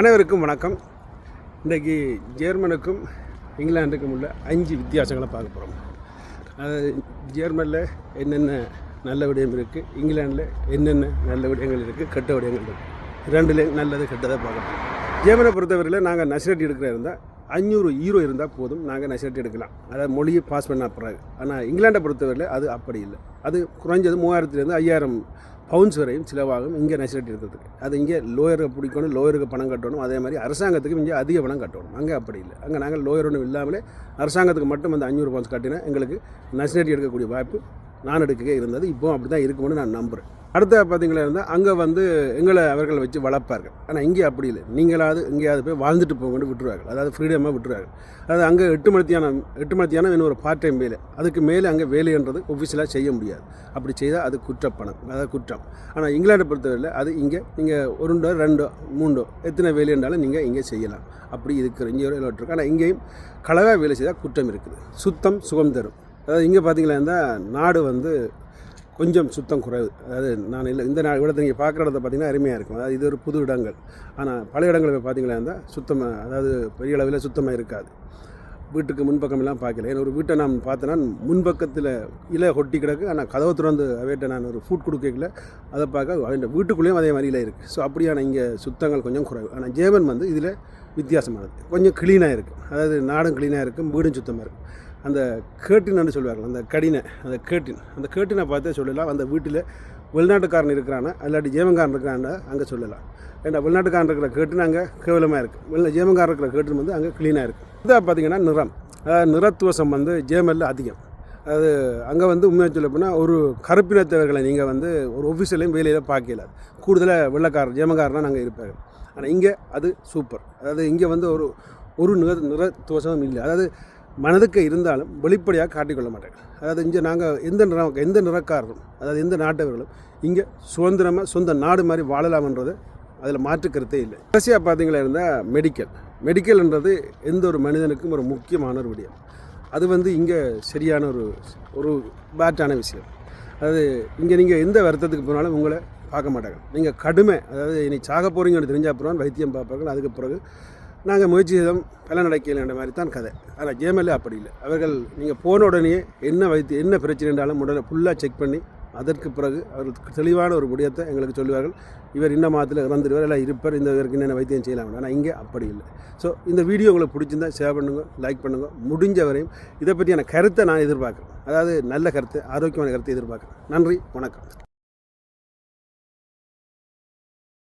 அனைவருக்கும் வணக்கம். இன்றைக்கி ஜேர்மனுக்கும் இங்கிலாந்துக்கும் உள்ள அஞ்சு வித்தியாசங்களை பார்க்க போகிறோம் அது ஜேர்மனில் என்னென்ன நல்ல விடயம் இருக்குது இங்கிலாந்தில் என்னென்ன நல்ல விடயங்கள் இருக்குது கெட்ட விடயங்கள் இருக்குது ரெண்டுலேயும் நல்லது கெட்டதை பார்க்கலாம் ஜேர்மனை பொறுத்தவரையில் நாங்கள் நசிரட்டி எடுக்கிற இருந்தால் அஞ்சூறு ஈரோ இருந்தால் போதும். நாங்கள் நசிரட்டி எடுக்கலாம். அதாவது மொழியை பாஸ் பண்ண பிறகு ஆனால் இங்கிலாண்டை பொறுத்தவரையில் அது அப்படி இல்லை. அது குறைஞ்சது மூவாயிரத்துலேருந்து ஐயாயிரம் பவுன்ஸ் வரையும் செலவாகும் இங்கே நெசிலிட்டி இருக்கிறதுக்கு. அது இங்கே லோயருக்கு பிடிக்கணும் லோயருக்கு பணம் கட்டணும் அதே மாதிரி அரசாங்கத்துக்கு இங்கே அதிக பணம் கட்டணும். அங்கே அப்படி இல்லை. அங்கே நாங்கள் லோயர் ஒன்றும் இல்லாமலே அரசாங்கத்துக்கு மட்டும் அந்த அஞ்சூறு பவுன்ஸ் கட்டினா எங்களுக்கு நெசிலிட்டி எடுக்கக்கூடிய வாய்ப்பு நான் எடுக்கவே இருந்தது. இப்போ அப்படி தான் இருக்கும்னு நான் நம்புகிறேன் அடுத்த பார்த்தீங்களா இருந்தால் அங்கே வந்து எங்களை அவர்கள் வச்சு வளர்ப்பார்கள். ஆனால் இங்கே அப்படி இல்லை. நீங்களாவது எங்கேயாவது போய் வாழ்ந்துட்டு போங்கன்னு விட்டுருவார்கள். அதாவது ஃப்ரீடமாக விட்டுருவார்கள். அதாவது அங்கே எட்டு மணித்தியான எட்டு மணித்தியான இன்னும் ஒரு பார்ட் டைம் வேலை. அதுக்கு மேலே அங்கே வேலைன்றது ஒஃபிஷியலாக செய்ய முடியாது. அப்படி செய்தால் அது குற்றப்பணம். அதாவது குற்றம். ஆனால் இங்கிலாண்டை பொறுத்தவரையில் அது இங்கே நீங்கள் ஒருண்டோ ரெண்டோ மூண்டோ எத்தனை வேலை நீங்கள் இங்கே செய்யலாம். அப்படி இருக்கிற இங்கே ஒரு இருக்கு. ஆனால் இங்கேயும் கலவை வேலை செய்தால் குற்றம் இருக்குது. சுத்தம் சுகம் தரும். அதாவது இங்கே பார்த்தீங்களா இருந்தால் நாடு வந்து கொஞ்சம் சுத்தம் குறைவு. அதாவது நான் இல்லை இந்த நாள் இடத்த நீங்கள் பார்க்குற இடத்த பார்த்தீங்கன்னா அருமையாக இருக்கும். அதாவது இது ஒரு புது இடங்கள். ஆனால் பல இடங்களில் போய் பார்த்தீங்களா இருந்தால் சுத்தமாக அதாவது பெரிய அளவில் சுத்தமாக இருக்காது. வீட்டுக்கு முன்பக்கமெல்லாம் பார்க்கல. ஏன்னா ஒரு வீட்டை நான் பார்த்தேன்னா முன்பக்கத்தில் இலை கொட்டி கிடக்கு. ஆனால் கதவை திறந்து அவைட்ட நான் ஒரு ஃபுட் கொடுக்கல. அதை பார்க்க அவன் வீட்டுக்குள்ளேயும் அதே மாதிரி இருக்குது ஸோ அப்படியான இங்கே சுத்தங்கள் கொஞ்சம் குறைவு. ஆனால் ஜேமன் வந்து இதில் வித்தியாசமானது. கொஞ்சம் க்ளீனாக இருக்குது அதாவது நாடும் க்ளீனாக இருக்கும் வீடும் சுத்தமாக இருக்கும் அந்த கேட்டின்னு சொல்லுவார்கள் அந்த கடினை அந்த கேட்டின் அந்த கேட்டினை பார்த்தே சொல்லலாம். அந்த வீட்டில் வெளிநாட்டுக்காரன் இருக்கிறானா இல்லாட்டி ஜேமங்காரன் இருக்கிறான்னா அங்கே சொல்லலாம். ஏன்னா வெளிநாட்டுக்காரன் இருக்கிற கேட்டுன்னு அங்கே கேவலமாக இருக்குது வெளில ஜேமங்காரன் இருக்கிற கேட்டின் வந்து அங்கே க்ளீனாக இருக்குது இதாக பார்த்தீங்கன்னா நிறம். அதாவது நிறத்துவசம் வந்து ஜேமலில் அதிகம். அது அங்கே வந்து உண்மையாக சொல்ல போனால் ஒரு கருப்பினத்தவர்களை நீங்கள் வந்து ஒரு ஆஃபீஸிலையும் வேலையில் பார்க்கல. கூடுதலாக வெள்ளக்காரர் ஜேமக்காரனாக நாங்கள் இருப்பாங்க ஆனால் இங்கே அது சூப்பர் அதாவது இங்கே வந்து ஒரு ஒரு நிற நிறத்துவசமும் இல்லை. அதாவது மனதுக்கு இருந்தாலும் வெளிப்படையாக காட்டிக்கொள்ள மாட்டாங்க அதாவது இங்கே நாங்கள் எந்த நிறம் எந்த நிறக்காரரும் அதாவது எந்த நாட்டவர்களும் இங்கே சுதந்திரமாக சொந்த நாடு மாதிரி வாழலாம்ன்றது அதில் மாற்று கருத்தே இல்லை. கடைசியாக பார்த்தீங்களா இருந்தால் மெடிக்கல் மெடிக்கல்ன்றது எந்த ஒரு மனிதனுக்கும் ஒரு முக்கியமான ஒரு விடயம். அது வந்து இங்கே சரியான ஒரு ஒரு பேட்டான விஷயம். அதாவது இங்கே நீங்கள் எந்த வருத்தத்துக்கு போனாலும் உங்களை பார்க்க மாட்டாங்க. நீங்கள் கடுமை அதாவது இனி சாக போகிறீங்கன்னு தெரிஞ்ச அப்புறம் வைத்தியம் பார்ப்பாங்க அதுக்கு பிறகு நாங்கள் முயற்சி செய்தோம் பல நடக்கலைன்ற மாதிரி தான் கதை. ஆனால் ஜேமல்ல அப்படி இல்லை. அவர்கள் நீங்கள் போன உடனே என்ன வைத்து என்ன பிரச்சனை என்றாலும் உடனே ஃபுல்லாக செக் பண்ணி அதற்கு பிறகு அவர்களுக்கு தெளிவான ஒரு முடியத்தை எங்களுக்கு சொல்லுவார்கள். இவர் இந்த மாதத்தில் இறந்துடுவார் இல்லை இருப்பார் இந்த இவருக்கு என்னென்ன வைத்தியம் செய்யலாம் ஆனால் இங்கே அப்படி இல்லை. ஸோ இந்த வீடியோ உங்களுக்கு பிடிச்சிருந்தா ஷேர் பண்ணுங்க லைக் பண்ணுங்க. முடிஞ்ச வரையும் இதை பற்றியான கருத்தை நான் எதிர்பார்க்குறேன். அதாவது நல்ல கருத்து ஆரோக்கியமான கருத்தை எதிர்பார்க்குறேன். நன்றி வணக்கம்.